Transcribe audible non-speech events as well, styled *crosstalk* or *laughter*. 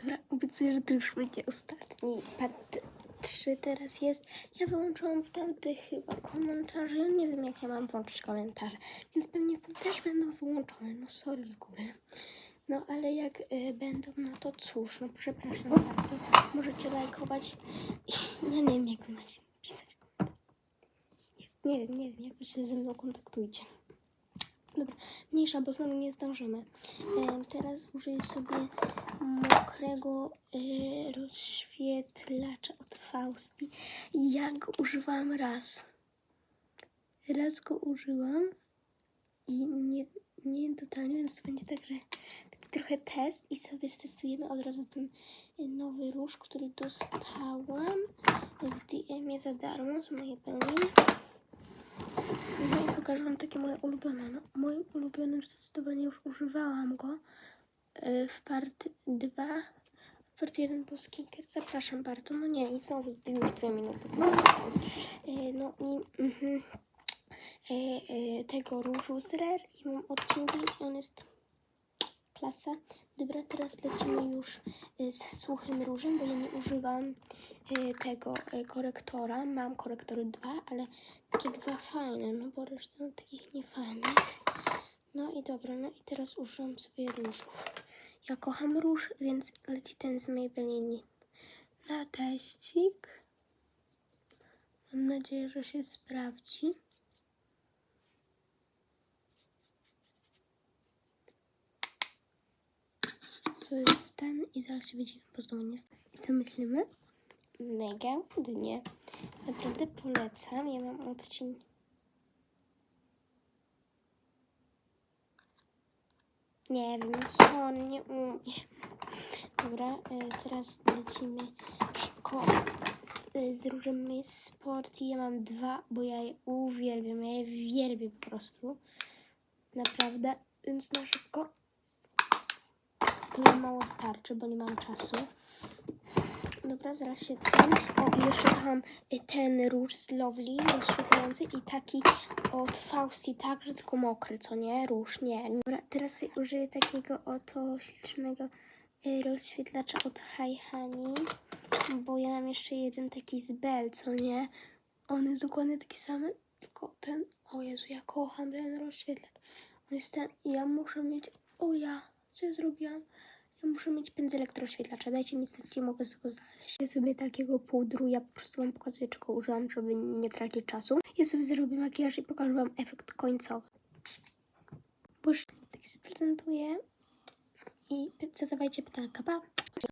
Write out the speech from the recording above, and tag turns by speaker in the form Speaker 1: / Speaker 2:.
Speaker 1: Dobra, obiecuję, że to już będzie ostatni. Part 3 teraz jest. Ja wyłączyłam w tamtych chyba komentarze. Ja nie wiem, jak ja mam włączyć komentarze. Więc pewnie w tym też będą wyłączone. No sorry z góry. No ale jak y, będą, no to cóż, no przepraszam bardzo. Możecie lajkować. *laughs* Ja nie wiem, jak macie pisać. Nie, nie wiem, nie wiem, jak się ze mną kontaktujcie. Dobra, mniejsza, bo znowu nie zdążymy. Teraz użyję sobie mokrego e, rozświetlacza od Fausti. Ja go używałam raz. Raz go użyłam i nie, nie totalnie, więc to będzie tak, że trochę test i sobie stestujemy od razu ten e, nowy róż, który dostałam w DM-ie za darmo z mojej Pelin. No pokażę Wam takie moje ulubione. No, moim ulubionym zdecydowanie już używałam go y, w part 2. W part 1 był skincare. Zapraszam bardzo. No nie, i znowu z- już dwie minuty. Y, No i y, y, tego różu z Rare i mam od Tinglis i on jest klasa. Dobra, teraz lecimy już y, z suchym różem, bo ja nie używam y, tego y, korektora. Mam korektory dwa, ale takie dwa fajne, no bo reszta mam takich niefajnych. No i dobra, no i teraz używam sobie różów. Ja kocham róż, więc leci ten z Maybellini na teścik. Mam nadzieję, że się sprawdzi. Sobie w ten i zaraz się widzimy, sta- I co myślimy? Mega ładnie. Naprawdę polecam. Ja mam odcień. Nie wiem, sorry, nie umiem. Dobra, e, teraz lecimy szybko e, z różem Miss Sport. Ja mam dwa, bo ja je uwielbiam. Ja je wielbię po prostu. Naprawdę, więc na szybko ale mało starczy, bo nie mam czasu. Dobra, zaraz się ten. O, jeszcze kocham y, ten róż z Lovely, rozświetlający i taki od Fausti, także tylko mokry, co nie? Róż, nie. Dobra, teraz użyję takiego oto ślicznego y, rozświetlacza od Hi Honey, bo ja mam jeszcze jeden taki z Bell, co nie? On jest dokładnie taki sam, tylko ten, o Jezu, ja kocham ten rozświetlacz. On jest ten, ja muszę mieć, o ja, co ja zrobiłam? Ja muszę mieć pędzelek do. Dajcie mi znać, gdzie mogę go znaleźć. Ja sobie takiego pudru, ja po prostu wam pokazuję, czego użyłam, żeby nie tracić czasu. Ja sobie zrobię makijaż i pokażę wam efekt końcowy. Bo tak się prezentuję. I zadawajcie pytanka, pa!